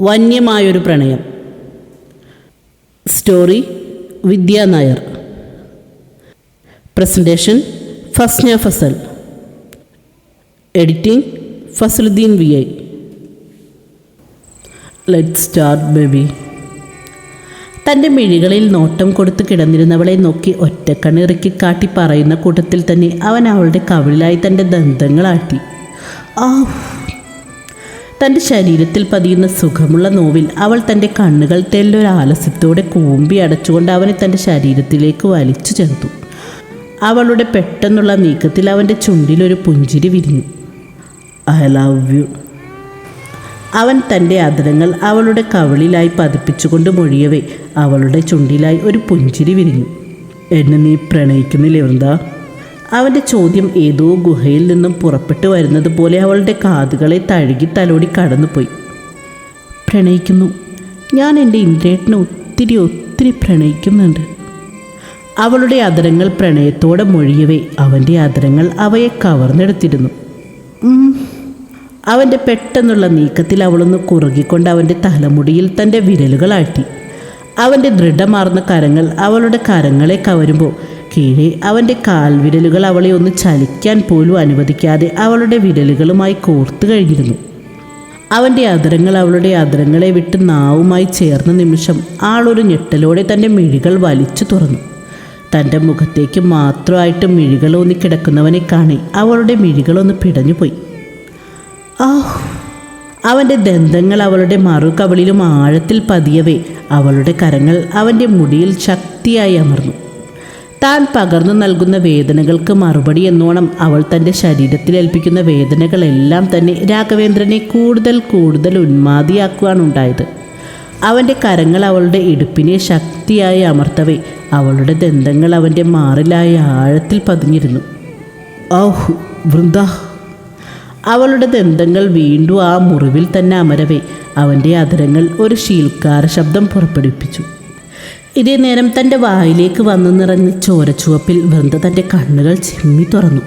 വന്യമായൊരു പ്രണയം. Story Vidya Nair. Presentation Fasna Fasal. Editing Fasaluddeen V I. Let start baby തന്റെ മിഴികളിൽ നോട്ടം കൊടുത്ത് കിടന്നിരുന്നവളെ നോക്കി ഒറ്റക്കണ്ണിറക്കി കാട്ടി പറയുന്ന കൂട്ടത്തിൽ തന്നെ അവൻ അവളുടെ കവിളിലായി തന്റെ ദന്തങ്ങളാട്ടി. ആ തന്റെ ശരീരത്തിൽ പതിയുന്ന സുഖമുള്ള നോവിൽ അവൾ തന്റെ കണ്ണുകൾ തെല്ലൊരാലസ്യത്തോടെ കൂമ്പി അടച്ചുകൊണ്ട് അവനെ തന്റെ ശരീരത്തിലേക്ക് വലിച്ചു ചേർത്തു അവളുടെ പെട്ടെന്നുള്ള നീക്കത്തിൽ അവന്റെ ചുണ്ടിലൊരു പുഞ്ചിരി വിരിഞ്ഞു. I love you. അവൻ തന്റെ അദരങ്ങൾ അവളുടെ കവളിലായി പതിപ്പിച്ചുകൊണ്ട് മൊഴിയവേ അവളുടെ ചുണ്ടിലായി ഒരു പുഞ്ചിരി വിരിഞ്ഞു. എന്നെ നീ പ്രണയിക്കുന്നില്ലേ വൃന്ദ? അവന്റെ ചോദ്യം ഏതോ ഗുഹയിൽ നിന്നും പുറപ്പെട്ടു വരുന്നത് പോലെ അവളുടെ കാതുകളെ തഴുകി തലോടി കടന്നുപോയി. പ്രണയിക്കുന്നു. ഞാൻ എന്റെ ഇന്ദ്രേട്ടനെ ഒത്തിരി ഒത്തിരി പ്രണയിക്കുന്നുണ്ട്. അവളുടെ അതരങ്ങൾ പ്രണയത്തോടെ മൊഴിയവേ. അവന്റെ അതരങ്ങൾ അവയെ കവർന്നെടുത്തിരുന്നു. അവന്റെ പെട്ടെന്നുള്ള നീക്കത്തിൽ അവളൊന്ന് കുറുകിക്കൊണ്ട് അവന്റെ തലമുടിയിൽ തന്റെ വിരലുകൾ ആട്ടി അവന്റെ ദൃഢമാർന്ന കരങ്ങൾ അവളുടെ കരങ്ങളെ കവരുമ്പോൾ കീഴെ അവന്റെ കാൽവിരലുകൾ അവളെ ഒന്ന് ചലിക്കാൻ പോലും അനുവദിക്കാതെ അവളുടെ വിരലുകളുമായി കോർത്തു കഴിഞ്ഞിരുന്നു. അവന്റെ അധരങ്ങൾ അവളുടെ അധരങ്ങളെ വിട്ട് നാവുമായി ചേർന്ന നിമിഷം ആളൊരു ഞെട്ടലോടെ തന്റെ മിഴികൾ വലിച്ചു തുറന്നു. തന്റെ മുഖത്തേക്ക് മാത്രമായിട്ട് മിഴികളൊന്നി കിടക്കുന്നവനെ കാണി അവളുടെ മിഴികളൊന്ന് പിടഞ്ഞുപോയി ആ അവന്റെ ദന്തങ്ങൾ അവളുടെ മറുകവളിലും ആഴത്തിൽ പതിയവേ അവളുടെ കരങ്ങൾ അവന്റെ മുടിയിൽ ശക്തിയായി അമർന്നു. താൻ പകർന്നു നൽകുന്ന വേദനകൾക്ക് മറുപടി എന്നോണം അവൾ തന്റെ ശരീരത്തിൽ ഏൽപ്പിക്കുന്ന വേദനകളെല്ലാം തന്നെ രാഘവേന്ദ്രനെ കൂടുതൽ കൂടുതൽ ഉന്മാദിയാക്കുവാനുണ്ടായത് അവന്റെ കരങ്ങൾ അവളുടെ ഇടുപ്പിനെ ശക്തിയായി അമർത്തവേ അവളുടെ ദന്തങ്ങൾ അവന്റെ മാറിലായി ആഴത്തിൽ പതിഞ്ഞിരുന്നു. ഔഹ് വൃന്ദ. അവളുടെ ദന്തങ്ങൾ വീണ്ടും ആ മുറിവിൽ തന്നെ അമരവേ അവന്റെ അധരങ്ങൾ ഒരു ശീൽക്കാര ശബ്ദം പുറപ്പെടുവിപ്പിച്ചു. ഇതേ നേരം തന്റെ വായിലേക്ക് വന്നു നിറഞ്ഞ ചോരച്ചുവപ്പിൽ വൃന്ദ തന്റെ കണ്ണുകൾ ചിമ്മി തുറന്നു.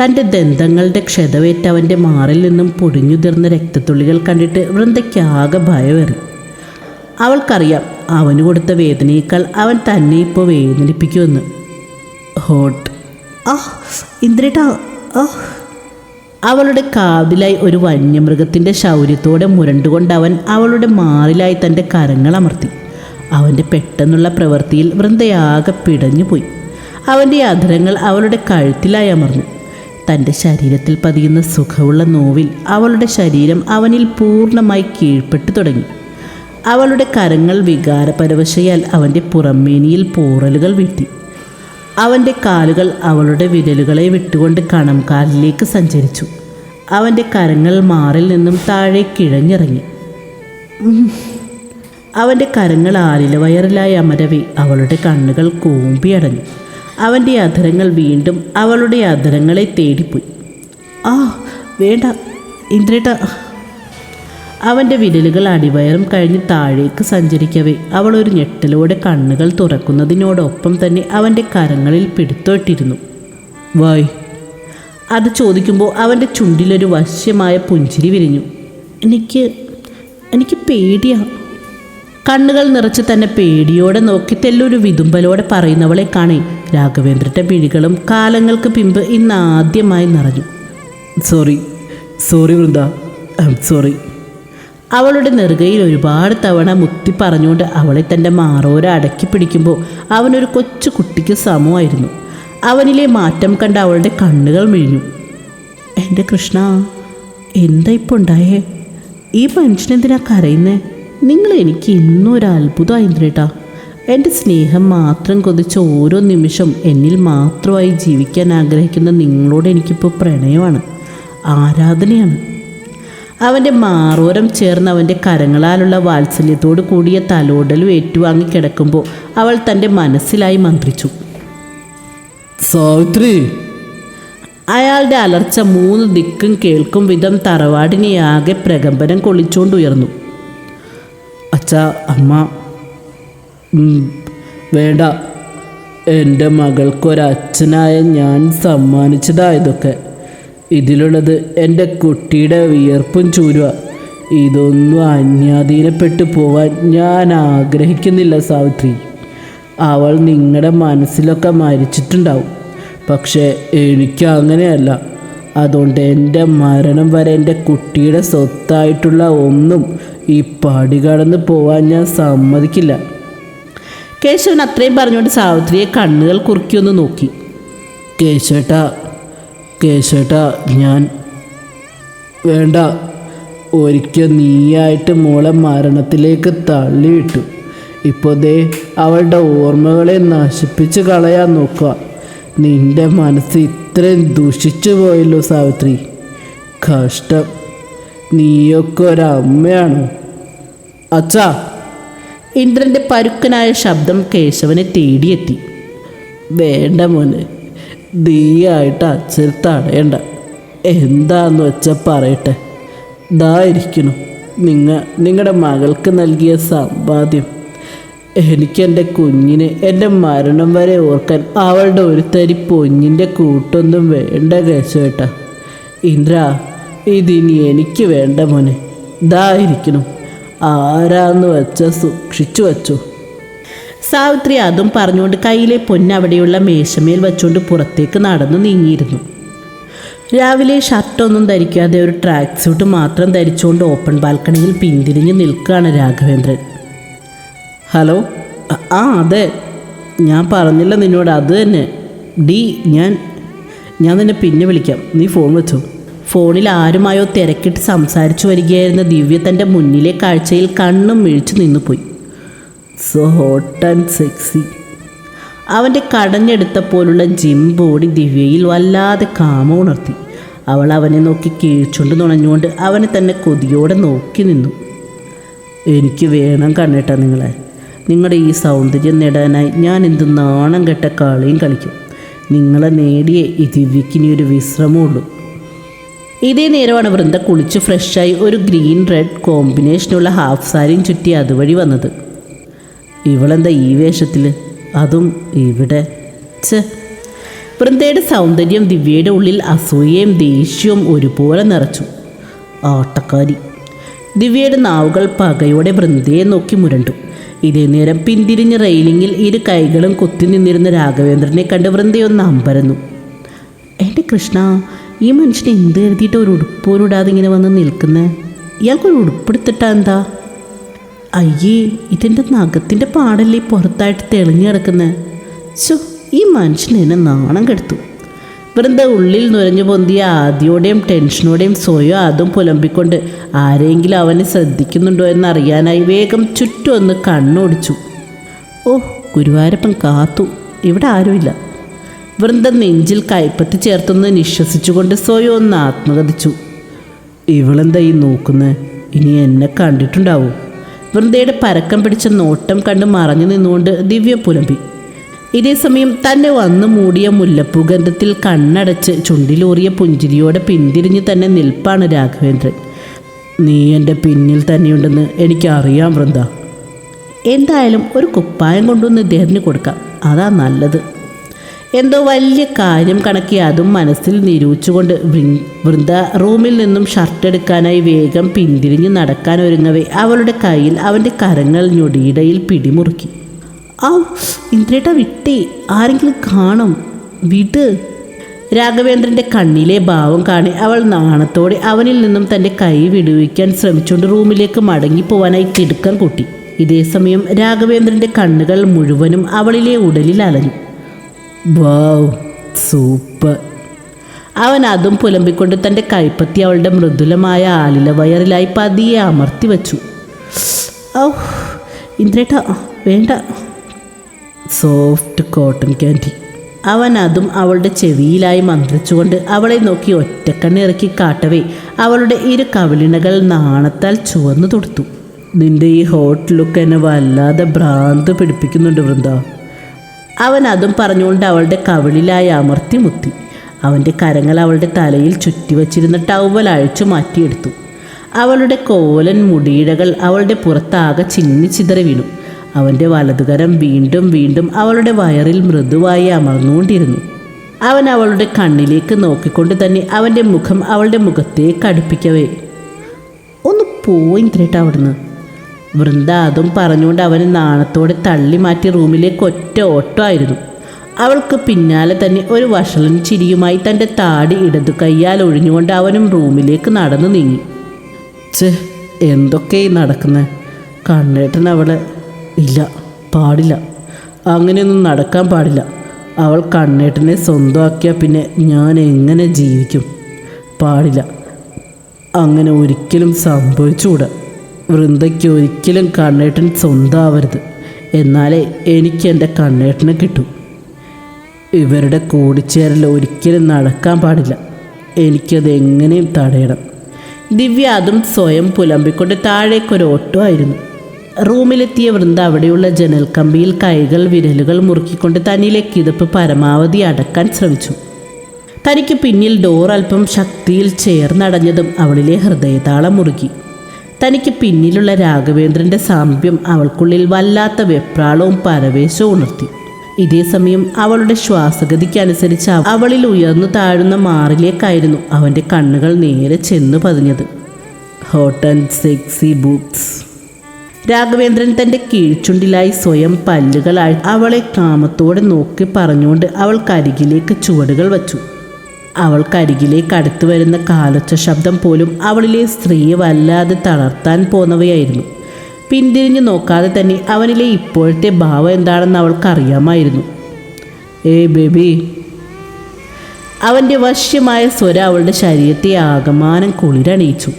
തന്റെ ദന്തങ്ങളുടെ ക്ഷതവേറ്റ് അവന്റെ മാറിൽ നിന്നും പൊടിഞ്ഞുതിർന്ന രക്തത്തുള്ളികൾ കണ്ടിട്ട് വൃന്ദയ്ക്കാകെ ഭയമേറി അവൾക്കറിയാം അവന് കൊടുത്ത വേദനയേക്കാൾ അവൻ തന്നെ ഇപ്പോൾ വേദനിപ്പിക്കുമെന്ന്. ഹോട്ട്. ആ ഇന്ദ്രേട്ടാ അവളുടെ കാതിലായി ഒരു വന്യമൃഗത്തിന്റെ ശൗര്യത്തോടെ മുരണ്ടുകൊണ്ട് അവൻ അവളുടെ മാറിലായി തന്റെ കരങ്ങൾ അമർത്തി. അവന്റെ പെട്ടെന്നുള്ള പ്രവൃത്തിയിൽ വൃന്ദയാകെ പിടഞ്ഞുപോയി. അവന്റെ അധരങ്ങൾ അവളുടെ കഴുത്തിലായി അമർന്നു. തന്റെ ശരീരത്തിൽ പതിയുന്ന സുഖമുള്ള നോവിൽ അവളുടെ ശരീരം അവനിൽ പൂർണമായി കീഴ്പ്പെട്ടു തുടങ്ങി. അവളുടെ കരങ്ങൾ വികാരപരവശയാൽ അവന്റെ പുറമേനിയിൽ പോറലുകൾ വീട്ടി. അവന്റെ കാലുകൾ അവളുടെ വിരലുകളെ വിട്ടുകൊണ്ട് കണംകാലിലേക്ക് സഞ്ചരിച്ചു. അവന്റെ കരങ്ങൾ മാറിൽ നിന്നും താഴെ കിഴഞ്ഞിറങ്ങി. അവന്റെ കരങ്ങൾ ആലില വയറിലായ അമരവി അവളുടെ കണ്ണുകൾ കൂമ്പിയടഞ്ഞു. അവന്റെ അധരങ്ങൾ വീണ്ടും അവളുടെ അധരങ്ങളെ തേടിപ്പോയി. ആ വേണ്ട ഇന്ദ്രേട്ട. അവന്റെ വിരലുകൾ അടിവയറും കഴിഞ്ഞ് താഴേക്ക് സഞ്ചരിക്കവേ അവൾ ഒരു ഞെട്ടലോടെ കണ്ണുകൾ തുറക്കുന്നതിനോടൊപ്പം തന്നെ അവന്റെ കരങ്ങളിൽ പിടുത്തോട്ടിരുന്നു. വായ്. അത് ചോദിക്കുമ്പോൾ അവന്റെ ചുണ്ടിലൊരു വശ്യമായ പുഞ്ചിരി വിരിഞ്ഞു. എനിക്ക് എനിക്ക് പേടിയാ. കണ്ണുകൾ നിറച്ച് തന്നെ പേടിയോടെ നോക്കി തെല്ലൊരു വിതുമ്പലോടെ പറയുന്നവളെ കാണേ. രാഘവേന്ദ്രന്റെ മിഴികളും കാലങ്ങൾക്ക് പിമ്പ് ഇന്ന് ആദ്യമായി നിറഞ്ഞു. Sorry sorry Vrinda. I'm sorry അവളുടെ നെറുകയിൽ ഒരുപാട് തവണ മുത്തി പറഞ്ഞുകൊണ്ട് അവളെ തന്റെ മാറോര അടക്കി പിടിക്കുമ്പോൾ അവനൊരു കൊച്ചു കുട്ടിക്ക് സമമായിരുന്നു. അവനിലെ മാറ്റം കണ്ട് അവളുടെ കണ്ണുകൾ മിഴിഞ്ഞു. എന്റെ കൃഷ്ണ എന്താ ഇപ്പോൾ ഉണ്ടായേ? ഈ മനുഷ്യനെന്തിനാ കരയുന്നേ? നിങ്ങൾ എനിക്ക് ഇന്നും ഒരു അത്ഭുതമായി ഇന്ദ്രേട്ടാ എന്റെ സ്നേഹം മാത്രം കൊതിച്ച ഓരോ നിമിഷം എന്നിൽ മാത്രമായി ജീവിക്കാൻ ആഗ്രഹിക്കുന്ന നിങ്ങളോട് എനിക്കിപ്പോൾ പ്രണയമാണ് ആരാധനയാണ്. അവന്റെ മാറോരം ചേർന്ന് അവന്റെ കരങ്ങളാലുള്ള വാത്സല്യത്തോട് കൂടിയ തലോടലും ഏറ്റുവാങ്ങി കിടക്കുമ്പോൾ അവൾ തന്റെ മനസ്സിലായി മന്ത്രിച്ചു. സാവിത്രി. അയാളുടെ അലർച്ച മൂന്ന് ദിക്കും കേൾക്കും വിധം തറവാടിനെയാകെ പ്രകമ്പനം കൊള്ളിച്ചുകൊണ്ടുയർന്നു അച്ഛ അമ്മ വേണ്ട. എന്റെ മകൾക്കൊരച്ഛനായ ഞാൻ സമ്മാനിച്ചതായതൊക്കെ. ഇതിലുള്ളത് എന്റെ കുട്ടിയുടെ വിയർപ്പും ചൂരുക ഇതൊന്നും അന്യാധീനപ്പെട്ടു പോവാൻ ഞാൻ ആഗ്രഹിക്കുന്നില്ല സാവിത്രി. അവൾ നിങ്ങളുടെ മനസ്സിലൊക്കെ മരിച്ചിട്ടുണ്ടാവും. പക്ഷേ എനിക്ക് അങ്ങനെയല്ല. അതുകൊണ്ട് എന്റെ മരണം വരെ എന്റെ കുട്ടിയുടെ സ്വത്തായിട്ടുള്ള ഒന്നും ഈ പടി കടന്ന് പോവാൻ ഞാൻ സമ്മതിക്കില്ല. കേശവൻ അത്രയും പറഞ്ഞുകൊണ്ട് സാവിത്രിയെ കണ്ണുകൾ കുറുക്കിയൊന്ന് നോക്കി. കേശവേട്ട കേശവേട്ട ഞാൻ വേണ്ട. ഒരിക്കൽ നീയായിട്ട് മോളെ മരണത്തിലേക്ക് തള്ളിയിട്ടു. ഇപ്പോൾ ദേ അവളുടെ ഓർമ്മകളെ നശിപ്പിച്ച് കളയാൻ നോക്കുക. നിന്റെ മനസ്സ് ഇത്രയും ദുഷിച്ചു പോയല്ലോ സാവിത്രി. കഷ്ടം. നീയൊക്കെ ഒരമ്മയാണോ? അച്ഛാ. ഇന്ദ്രന്റെ പരുക്കനായ ശബ്ദം കേശവനെ തേടിയെത്തി. വേണ്ട മോനെ ദീയായിട്ട് അച്ഛൻ തടയണ്ട. എന്താന്ന് വെച്ചാൽ പറയട്ടെ? ഇതായിരിക്കണം നിങ്ങ നിങ്ങളുടെ മകൾക്ക് നൽകിയ സമ്പാദ്യം. എനിക്ക് എന്റെ കുഞ്ഞിനെ എന്റെ മരണം വരെ ഓർക്കാൻ അവളുടെ ഒരു തരി പൊഞ്ഞിന്റെ കൂട്ടൊന്നും വേണ്ട കേശവേട്ട. ഇന്ദ്ര ഇതിനി എനിക്ക് വേണ്ട മോനെ. ഇതായിരിക്കണം ആരാന്ന് വെച്ച സൂക്ഷിച്ചു വെച്ചു. സാവിത്രി അതും പറഞ്ഞുകൊണ്ട് കയ്യിലെ പൊന്നവിടെയുള്ള മേശമേൽ വെച്ചുകൊണ്ട് പുറത്തേക്ക് നടന്നു നീങ്ങിയിരുന്നു. രാവിലെ ഷർട്ടൊന്നും ധരിക്കാതെ ഒരു ട്രാക്ക് സ്യൂട്ട് മാത്രം ധരിച്ചുകൊണ്ട് ഓപ്പൺ ബാൽക്കണിയിൽ പിന്തിരിഞ്ഞ് നിൽക്കുകയാണ് രാഘവേന്ദ്രൻ. ഹലോ ആ അതെ. ഞാൻ പറഞ്ഞില്ല നിന്നോട് അത് തന്നെ. ഡി ഞാൻ ഞാൻ നിന്നെ പിന്നെ വിളിക്കാം. നീ ഫോൺ വെച്ചോ. ഫോണിൽ ആരുമായോ തിരക്കിട്ട് സംസാരിച്ചു വരികയായിരുന്ന ദിവ്യ തന്റെ മുന്നിലെ കാഴ്ചയിൽ കണ്ണും മിഴിച്ചു നിന്നുപോയി. സോ ഹോട്ട് ആൻഡ് സെക്സി അവന്റെ കടഞ്ഞെടുത്ത പോലുള്ള ജിം ബോഡി ദിവ്യയിൽ വല്ലാതെ കാമ ഉണർത്തി. അവൾ അവനെ നോക്കി കീഴ്ച്ചുകൊണ്ട് നുണഞ്ഞുകൊണ്ട് അവനെ തന്നെ കൊതിയോടെ നോക്കി നിന്നു. എനിക്ക് വേണം കണ്ണേട്ടാ നിങ്ങളെ. നിങ്ങളുടെ ഈ സൗന്ദര്യം നേടാനായി ഞാൻ എന്ത് നാണം കെട്ട കളിയും കളിക്കും. നിങ്ങളെ നേടിയേ ഈ ദിവ്യക്കിനി ഒരു വിശ്രമമുള്ളൂ ഇതേ നേരമാണ് വൃന്ദ കുളിച്ച് ഫ്രഷായി ഒരു ഗ്രീൻ റെഡ് കോമ്പിനേഷനുള്ള ഹാഫ് സാരിയും ചുറ്റി അതുവഴി വന്നത്. ഇവളെന്താ ഈ വേഷത്തിൽ അതും ഇവിടെ. ഛെ. വൃന്ദയുടെ സൗന്ദര്യം ദിവ്യയുടെ ഉള്ളിൽ അസൂയയും ദേഷ്യവും ഒരുപോലെ നിറച്ചു. ആട്ടക്കാരി. ദിവ്യയുടെ നാവുകൾ പകയോടെ വൃന്ദയെ നോക്കി മുരണ്ടു. ഇതേ നേരം പിന്തിരിഞ്ഞ് റെയിലിങ്ങിൽ ഇരു കൈകളും കുത്തി നിന്നിരുന്ന രാഘവേന്ദ്രനെ കണ്ട് വൃന്ദയൊന്ന് അമ്പരന്നു. എന്റെ കൃഷ്ണ ഈ മനുഷ്യൻ എന്ത് കരുതിയിട്ട് ഒരു ഉടുപ്പ് പോലും ഇടാതെ ഇങ്ങനെ വന്ന് നിൽക്കുന്നത് ഇയാൾക്കൊരു ഉടുപ്പെടുത്തിട്ടാ എന്താ? അയ്യേ ഇതിന്റെ നഖത്തിന്റെ പാടല്ലേ പുറത്തായിട്ട് തെളിഞ്ഞു കിടക്കുന്നത് ശോ ഈ മനുഷ്യൻ എന്നെ നാണം കെടുത്തു. വെറുതെ ഉള്ളിൽ നുരഞ്ഞു പൊന്തിയ ആദ്യോടെയും ടെൻഷനോടെയും സ്വയം അതും പുലമ്പിക്കൊണ്ട് ആരെങ്കിലും അവനെ ശ്രദ്ധിക്കുന്നുണ്ടോ എന്നറിയാനായി വേഗം ചുറ്റും ഒന്ന് കണ്ണോടിച്ചു. ഓ ഗുരുവായൂരപ്പൻ കാത്തു. ഇവിടെ ആരുമില്ല. വൃന്ദ നെഞ്ചിൽ കൈപ്പത്തി ചേർത്തൊന്ന് നിശ്വസിച്ചുകൊണ്ട് സ്വയം ഒന്ന് ആത്മകഥിച്ചു ഇവളെന്താ ഈ നോക്കുന്നത് ഇനി എന്നെ കണ്ടിട്ടുണ്ടാവും? വൃന്ദയുടെ പരക്കം പിടിച്ച നോട്ടം കണ്ട് മറഞ്ഞു നിന്നുകൊണ്ട് ദിവ്യ പുലമ്പി. ഇതേ സമയം തന്നെ വന്നു മൂടിയ മുല്ലപ്പൂ ഗന്ധത്തിൽ കണ്ണടച്ച് ചുണ്ടിലൂറിയ പുഞ്ചിരിയോടെ പിന്തിരിഞ്ഞ് തന്നെ നിൽപ്പാണ് രാഘവേന്ദ്രൻ. നീ എന്റെ പിന്നിൽ തന്നെയുണ്ടെന്ന് എനിക്കറിയാം വൃന്ദ. എന്തായാലും ഒരു കുപ്പായം കൊണ്ടുവന്ന് ഇദ്ദേഹത്തിന് കൊടുക്കാം. അതാ നല്ലത്. എന്തോ വലിയ കാര്യം കണക്കി അതും മനസ്സിൽ നിരൂപിച്ചുകൊണ്ട് വൃ- വൃന്ദ റൂമിൽ നിന്നും ഷർട്ട് എടുക്കാനായി വേഗം പിന്തിരിഞ്ഞ് നടക്കാൻ ഒരുങ്ങവേ. അവളുടെ കയ്യിൽ അവന്റെ കരങ്ങൾ ഞൊടിയിടയിൽ പിടിമുറുക്കി. ആ ഇന്ദ്രേട്ട വിട്ടേ. ആരെങ്കിലും കാണും. വിട്. രാഘവേന്ദ്രന്റെ കണ്ണിലെ ഭാവം കാണി അവൾ നാണത്തോടെ അവനിൽ നിന്നും തന്റെ കൈ വിടുവിക്കാൻ ശ്രമിച്ചുകൊണ്ട് റൂമിലേക്ക് മടങ്ങിപ്പോവാനായി തിടുക്കം കൂട്ടി. ഇതേസമയം രാഘവേന്ദ്രന്റെ കണ്ണുകൾ മുഴുവനും അവളിലെ ഉടലിൽ അലഞ്ഞു. Wow super. അവൻ അതും പുലമ്പിക്കൊണ്ട് തന്റെ കൈപ്പത്തി അവളുടെ മൃദുലമായ ആലില വയറിലായി പതിയെ അമർത്തി വച്ചു. ഔ ഇന്ദ്രേട്ട വേണ്ട. Soft cotton candy. അവൻ അതും അവളുടെ ചെവിയിലായി മന്ത്രിച്ചുകൊണ്ട് അവളെ നോക്കി ഒറ്റക്കണ്ണിറക്കി കാട്ടവേ അവളുടെ ഇരു കവിളിണകൾ നാണത്താൽ ചുവന്നു തൊടുത്തു. നിന്റെ ഈ ഹോട്ട് ലുക്ക് എന്നെ വല്ലാതെ ഭ്രാന്ത് പിടിപ്പിക്കുന്നുണ്ട് വൃന്ദ. അവൻ അതും പറഞ്ഞുകൊണ്ട് അവളുടെ കവിളിലായി അമർത്തി മുത്തി. അവന്റെ കരങ്ങൾ അവളുടെ തലയിൽ ചുറ്റി ടവൽ അഴിച്ചു മാറ്റിയെടുത്തു. അവളുടെ കോലൻ മുടിയിഴകൾ അവളുടെ പുറത്താകെ ചിന്നി ചിതറി വീണു. അവന്റെ വലതുകരം വീണ്ടും വീണ്ടും അവളുടെ വയറിൽ മൃദുവായി അമർന്നുകൊണ്ടിരുന്നു. അവൻ അവളുടെ കണ്ണിലേക്ക് നോക്കിക്കൊണ്ട് തന്നെ അവന്റെ മുഖം അവളുടെ മുഖത്തേക്ക് അടുപ്പിക്കവേ. ഒന്ന് പോയി അവിടുന്ന്. വൃന്ദ അതും പറഞ്ഞുകൊണ്ട് അവനെ നാണത്തോടെ തള്ളി മാറ്റി റൂമിലേക്ക് ഒറ്റ ഓട്ടമായിരുന്നു അവൾക്ക് പിന്നാലെ തന്നെ ഒരു വഷളൻ ചിരിയുമായി തന്റെ താടി ഇടതു കൈയാൽ ഒഴിഞ്ഞുകൊണ്ട് അവനും റൂമിലേക്ക് നടന്നു നീങ്ങി. ചേ എന്തൊക്കെ നടക്കുന്ന? നടക്കുന്നത് കണ്ണേട്ടൻ അവളെ ഇല്ല പാടില്ല. അങ്ങനെയൊന്നും നടക്കാൻ പാടില്ല. അവൾ കണ്ണേട്ടനെ സ്വന്തമാക്കിയാൽ പിന്നെ ഞാൻ എങ്ങനെ ജീവിക്കും? പാടില്ല. അങ്ങനെ ഒരിക്കലും സംഭവിച്ചുകൂടാ. വൃന്ദയ്ക്ക് ഒരിക്കലും കണ്ണേട്ടൻ സ്വന്തമാവരുത് എന്നാലേ എനിക്ക് എന്റെ കണ്ണേട്ടനെ കിട്ടൂ. ഇവരുടെ കൂടിച്ചേരൽ ഒരിക്കലും നടക്കാൻ പാടില്ല. എനിക്കത് എങ്ങനെയും തടയണം. ദിവ്യ അതും സ്വയം പുലമ്പിക്കൊണ്ട് താഴേക്കൊരു ഓട്ടോ ആയിരുന്നു. റൂമിലെത്തിയ വൃന്ദ അവിടെയുള്ള ജനൽ കമ്പിയിൽ കൈകൾ വിരലുകൾ മുറുക്കിക്കൊണ്ട് തന്നിലെ കിതപ്പ് പരമാവധി അടക്കാൻ ശ്രമിച്ചു. തനിക്ക് പിന്നിൽ ഡോർ അല്പം ശക്തിയിൽ ചേർന്നടഞ്ഞതും അവളിലെ ഹൃദയതാളം മുറുകി. തനിക്ക് പിന്നിലുള്ള രാഘവേന്ദ്രന്റെ സാമീപ്യം അവൾക്കുള്ളിൽ വല്ലാത്ത വെപ്രാളവും പരവേശവും ഉണർത്തി. ഇതേസമയം അവളുടെ ശ്വാസഗതിക്കനുസരിച്ച് അവളിൽ ഉയർന്നു താഴുന്ന മാറിലേക്കായിരുന്നു അവന്റെ കണ്ണുകൾ നേരെ ചെന്ന് പതിഞ്ഞത്. ഹോട്ട് ആൻഡ് സെക്സി ബൂത്ത്സ് രാഘവേന്ദ്രൻ തന്റെ കീഴ്ചുണ്ടിലായി സ്വയം പല്ലുകളായി അവളെ കാമത്തോടെ നോക്കി പറഞ്ഞുകൊണ്ട് അവൾക്കരികിലേക്ക് ചുവടുകൾ വച്ചു. അവൾക്കരികിലേക്ക് അടുത്തു വരുന്ന കാലൊച്ച ശബ്ദം പോലും അവളിലെ സ്ത്രീയെ വല്ലാതെ തളർത്താൻ പോന്നവയായിരുന്നു. പിന്തിരിഞ്ഞു നോക്കാതെ തന്നെ അവനിലെ ഇപ്പോഴത്തെ ഭാവം എന്താണെന്ന് അവൾക്കറിയാമായിരുന്നു ഏ ബേബി. അവന്റെ വശ്യമായ സ്വര അവളുടെ ശരീരത്തെ ആകമാനം കുളിരണിയിച്ചു.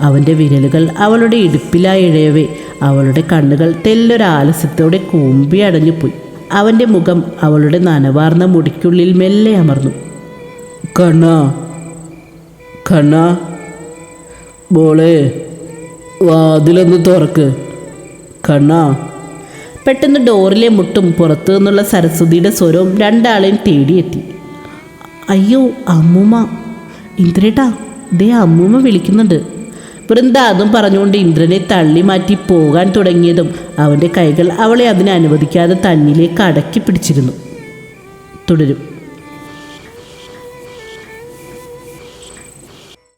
അവന്റെ വിരലുകൾ അവളുടെ ഇടുപ്പിലായി ഇഴയവേ. അവളുടെ കണ്ണുകൾ തെല്ലൊരാലസ്യത്തോടെ കൂമ്പി അടഞ്ഞുപോയി അവന്റെ മുഖം അവളുടെ നനവാർന്ന മുടിക്കുള്ളിൽ മെല്ലെ അമർന്നു. കണ്ണ കണ്ണ ബോളെ വാതിലൊന്ന് തുറക്ക്. കണ്ണ. പെട്ടെന്ന് ഡോറിലെ മുട്ടും പുറത്തു നിന്നുള്ള സരസ്വതിയുടെ സ്വരവും രണ്ടാളെയും തേടിയെത്തി. അയ്യോ അമ്മൂമ്മ. ഇന്ദ്രേട്ടാ ദേ അമ്മൂമ്മ വിളിക്കുന്നുണ്ട്. വൃന്ദ അതും പറഞ്ഞുകൊണ്ട് ഇന്ദ്രനെ തള്ളി മാറ്റി പോകാൻ തുടങ്ങിയതും അവന്റെ കൈകൾ അവളെ അതിനെ അനുവദിക്കാതെ തന്നിലേക്ക് അടക്കി പിടിച്ചിരുന്നു. തുടരും.